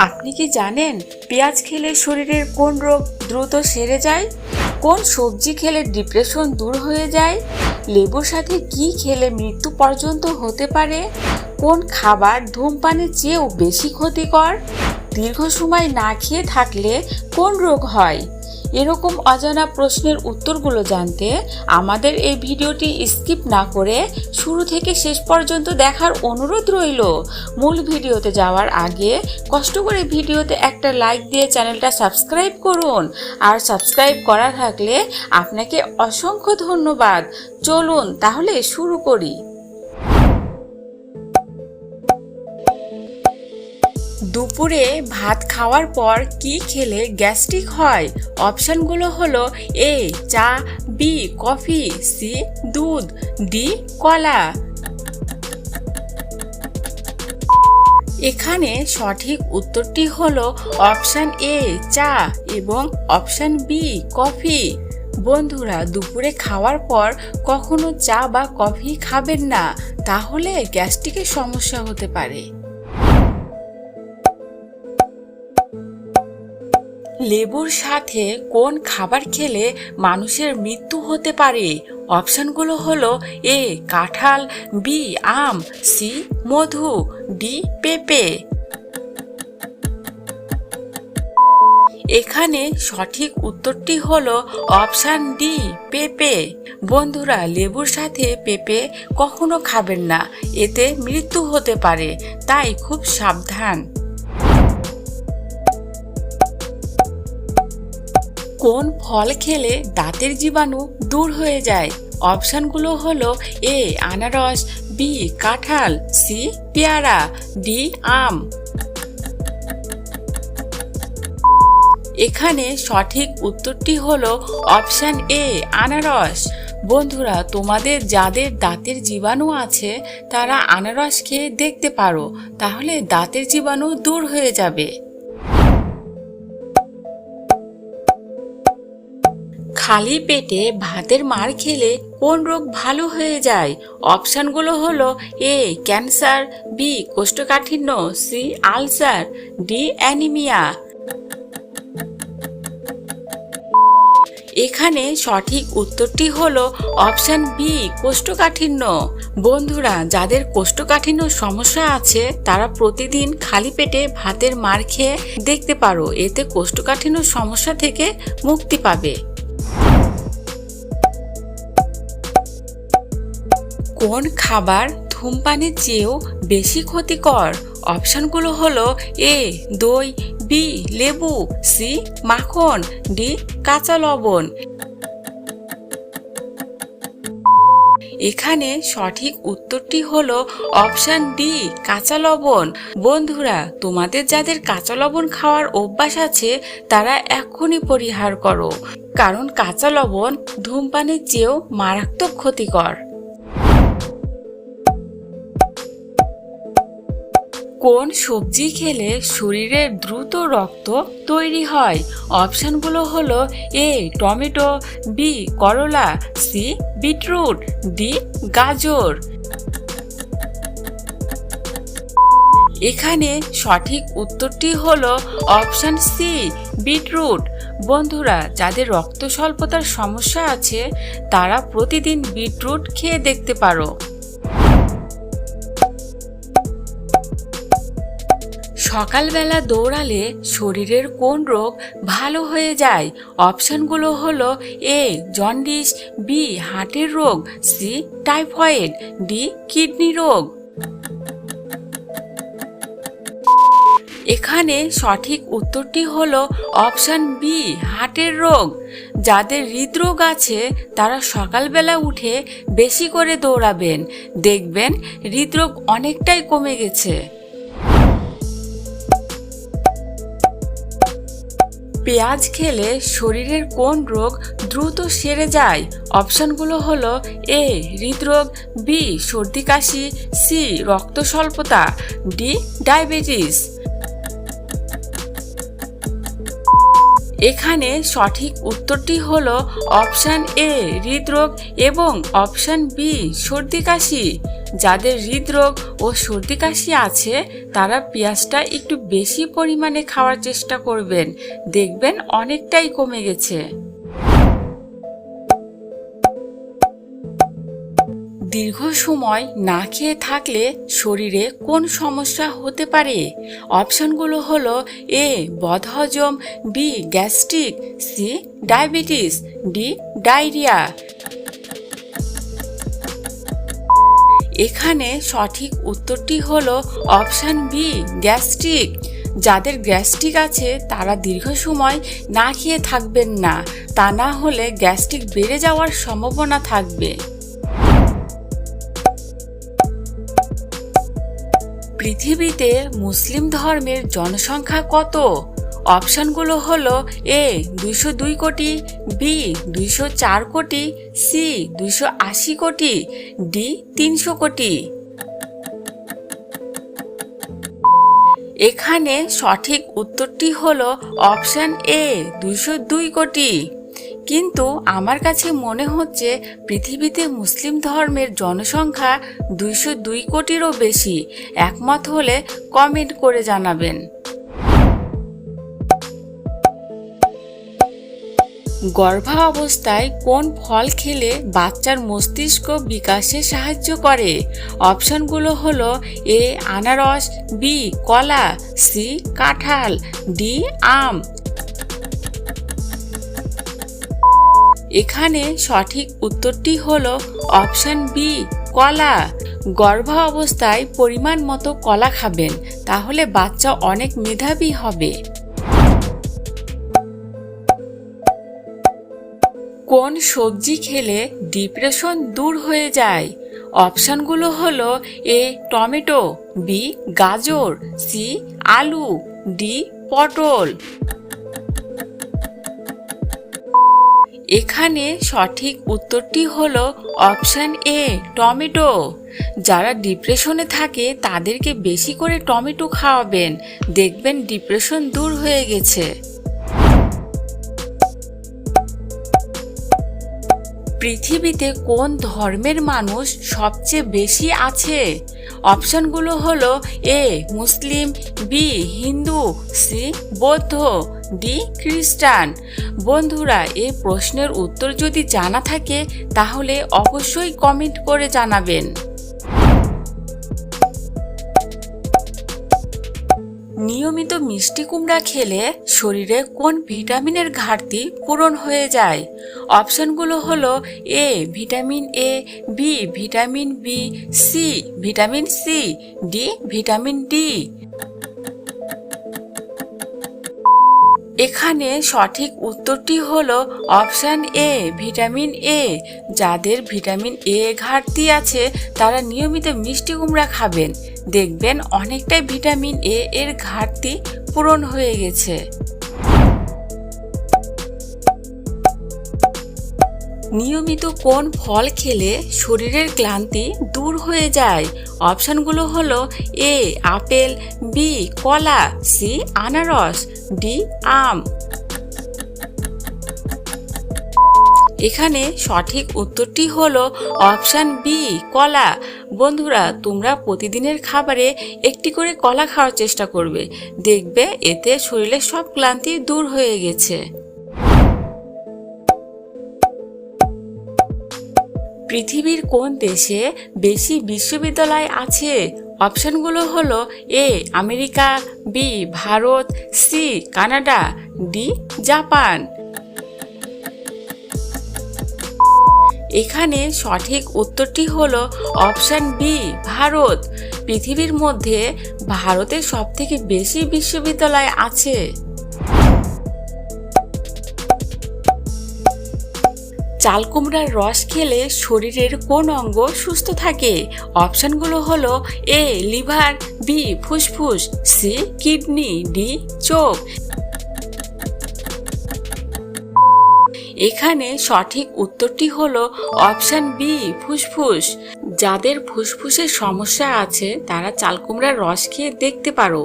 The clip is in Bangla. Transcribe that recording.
আপনি কি জানেন পেঁয়াজ খেলে শরীরের কোন রোগ দ্রুত সেরে যায়? কোন সবজি খেলে ডিপ্রেশন দূর হয়ে যায়? লেবুর সাথে কি খেলে মৃত্যু পর্যন্ত হতে পারে? কোন খাবার ধূমপানের চেয়েও বেশি ক্ষতিকর? দীর্ঘ সময় না খেয়ে থাকলে কোন রোগ হয়? এরকম অজানা প্রশ্নের উত্তরগুলো জানতে আমাদের এই ভিডিওটি স্কিপ না করে শুরু থেকে শেষ পর্যন্ত দেখার অনুরোধ রইল। মূল ভিডিওতে যাওয়ার আগে কষ্ট করে ভিডিওতে একটা লাইক দিয়ে চ্যানেলটা সাবস্ক্রাইব করুন। আর সাবস্ক্রাইব করা থাকলে আপনাকে অসংখ্য ধন্যবাদ। চলুন তাহলে শুরু করি। দুপুরে ভাত খাওয়ার পর কি খেলে গ্যাস্ট্রিক হয়? অপশনগুলো হলো এ, চা, বি, কফি, সি, দুধ, ডি, কলা। এখানে সঠিক উত্তরটি হলো অপশান এ, চা এবং অপশান বি, কফি। বন্ধুরা, দুপুরে খাওয়ার পর কখনো চা বা কফি খাবেন না, তাহলে গ্যাস্ট্রিকের সমস্যা হতে পারে। লেবুর সাথে কোন খাবার খেলে মানুষের মৃত্যু হতে পারে? অপশনগুলো হলো এ, কাঁঠাল, বি, আম, সি, মধু, ডি, পেঁপে। এখানে সঠিক উত্তরটি হলো অপশান ডি, পেঁপে। বন্ধুরা, লেবুর সাথে পেঁপে কখনো খাবেন না, এতে মৃত্যু হতে পারে, তাই খুব সাবধান। কোন ফল খেলে দাঁতের জীবাণু দূর হয়ে যায়? অপশনগুলো হলো এ, আনারস, বি, কাঁঠাল, সি, পেয়ারা, ডি, আম। এখানে সঠিক উত্তরটি হলো অপশন এ, আনারস। বন্ধুরা, তোমাদের যাদের দাঁতের জীবাণু আছে, তারা আনারস খেয়ে দেখতে পারো, তাহলে দাঁতের জীবাণু দূর হয়ে যাবে। খালি পেটে ভাতের মার খেলে কোন রোগ ভালো হয়ে যায়? অপশনগুলো হলো এ, ক্যান্সার, বি, কোষ্ঠকাঠিন্য, সি, আলসার, ডি, অ্যানিমিয়া। এখানে সঠিক উত্তরটি হল অপশন বি, কোষ্ঠকাঠিন্য। বন্ধুরা, যাদের কোষ্ঠকাঠিন্য সমস্যা আছে, তারা প্রতিদিন খালি পেটে ভাতের মার খেয়ে দেখতে পারো। এতে কোষ্ঠকাঠিন্য সমস্যা থেকে মুক্তি পাবে। কোন খাবার ধূমপানের চেয়েও বেশি ক্ষতিকর? অপশনগুলো হলো এ, দই, বি, লেবু, সি, মাখন, ডি, কাঁচা লবণ। এখানে সঠিক উত্তরটি হলো অপশান ডি, কাঁচা লবণ। বন্ধুরা, তোমাদের যাদের কাঁচা লবণ খাওয়ার অভ্যাস আছে, তারা এক্ষুনি পরিহার করো। কারণ কাঁচা লবণ ধূমপানের চেয়েও মারাত্মক ক্ষতিকর। কোন সবজি খেলে শরীরে দ্রুত রক্ত তৈরি হয়? অপশানগুলো হলো এ, টমেটো, বি, করলা, সি, বিটরুট, ডি, গাজর। এখানে সঠিক উত্তরটি হলো অপশান সি, বিটরুট। বন্ধুরা, যাদের রক্ত স্বল্পতার সমস্যা আছে, তারা প্রতিদিন বিটরুট খেয়ে দেখতে পারো। সকালবেলা দৌড়ালে শরীরের কোন রোগ ভালো হয়ে যায়? অপশনগুলো হলো এ, জন্ডিস, বি, হার্টের রোগ, সি, টাইফয়েড, ডি, কিডনি রোগ। এখানে সঠিক উত্তরটি হলো অপশন বি, হার্টের রোগ। যাদের হৃদরোগ আছে, তারা সকালবেলা উঠে বেশি করে দৌড়াবেন। দেখবেন হৃদরোগ অনেকটাই কমে গেছে। পেঁয়াজ খেলে শরীরের কোন রোগ দ্রুত সেরে যায়? অপশনগুলো হলো এ, হৃদরোগ, বি, সর্দি কাশি, সি রক্ত স্বল্পতা ডি, ডায়াবেটিস। এখানে সঠিক উত্তরটি হল অপশান এ, হৃদরোগ এবং অপশান বি, সর্দি কাশি। যাদের হৃদরোগ ও সর্দি কাশি আছে, তারা পেঁয়াজটা একটু বেশি পরিমাণে খাওয়ার চেষ্টা করবেন। দেখবেন অনেকটাই কমে গেছে। দীর্ঘ সময় না খেয়ে থাকলে শরীরে কোন সমস্যা হতে পারে? অপশনগুলো হলো এ, বদহজম, B, gastric, C, diabetes, D, diarrhoea. এখানে সঠিক উত্তরটি হলো অপশান বি, গ্যাস্ট্রিক। যাদের গ্যাস্ট্রিক আছে, তারা দীর্ঘ সময় না খেয়ে থাকবেন না। তা না হলে গ্যাস্ট্রিক বেড়ে যাওয়ার সম্ভাবনা থাকবে। পৃথিবীতে মুসলিম ধর্মের জনসংখ্যা কত? অপশনগুলো হলো এ, দুইশো দুই কোটি, বি, দুইশো চার কোটি, সি, দুইশো আশি কোটি, ডি, তিনশো কোটি। এখানে সঠিক উত্তরটি হলো অপশন এ, দুইশো দুই কোটি। কিন্তু আমার কাছে মনে হচ্ছে পৃথিবীতে মুসলিম ধর্মের জনসংখ্যা দুইশো দুই কোটিরও বেশি। একমত হলে কমেন্ট করে জানাবেন। গর্ভাবস্থায় কোন ফল খেলে বাচ্চার মস্তিষ্ক বিকাশে সাহায্য করে? অপশনগুলো হলো এ, আনারস, বি, কলা, সি, কাঁঠাল, ডি, আম। এখানে সঠিক উত্তরটি হলো অপশন বি কলা। গর্ভ অবস্থায় পরিমাণ মতো কলা খাবেন, তাহলে বাচ্চা অনেক মেধাবী হবে। কোন সবজি খেলে ডিপ্রেশন দূর হয়ে যায়? অপশনগুলো হলো এ, টমেটো, বি, গাজর, সি, আলু, ডি, পটল। এখানে সঠিক উত্তরটি হলো অপশান এ, টমেটো। যারা ডিপ্রেশনে থাকে, তাদেরকে বেশি করে টমেটো খাওয়াবেন। দেখবেন ডিপ্রেশন দূর হয়ে গেছে। পৃথিবীতে কোন ধর্মের মানুষ সবচেয়ে বেশি আছে? অপশনগুলো হলো এ, মুসলিম, বি, হিন্দু, সি, বৌদ্ধ। ডি খ্রিস্টান। বন্ধুরা এই প্রশ্নের উত্তর যদি জানা থাকে, তাহলে অবশ্যই কমেন্ট করে জানাবেন। নিয়মিত মিষ্টি কুমড়া খেলে শরীরে কোন ভিটামিনের ঘাটতি পূরণ হয়ে যায়? অপশনগুলো হলো A, vitamin A, B, vitamin B, C, vitamin C, D, vitamin D. এখানে সঠিক উত্তরটি হলো অপশান এ, ভিটামিন এ। যাদের ভিটামিন এ ঘাটতি আছে, তারা নিয়মিত মিষ্টি কুমড়া খাবেন। দেখবেন অনেকটাই ভিটামিন এ এর ঘাটতি পূরণ হয়ে গেছে। নিয়মিত কোন ফল খেলে শরীরের ক্লান্তি দূর হয়ে যায়? অপশানগুলো হলো এ, আপেল, বি, কলা, সি, আনারস। ডি আম এখানে সঠিক উত্তরটি হলো অপশান বি কলা। বন্ধুরা, তোমরা প্রতিদিনের খাবারে একটি করে কলা খাওয়ার চেষ্টা করবে। দেখবে এতে শরীরের সব ক্লান্তি দূর হয়ে গেছে। পৃথিবীর কোন দেশে বেশি বিশ্ববিদ্যালয় আছে? অপশনগুলো হলো A, America, B, Bharat, C, Canada, D, Japan. এখানে সঠিক উত্তরটি হলো অপশন বি, ভারত। পৃথিবীর মধ্যে ভারতের সবথেকে বেশি বিশ্ববিদ্যালয় আছে। চাল কুমড়ার রস খেলে শরীরের কোন অঙ্গ সুস্থ থাকে? অপশনগুলো হলো এ, লিভার, বি, ফুসফুস, সি, কিডনি, ডি, চোখ। এখানে সঠিক উত্তরটি হলো অপশন বি, ফুসফুস। যাদের ফুসফুসের সমস্যা আছে, তারা চাল কুমড়ার রস খেয়ে দেখতে পারো।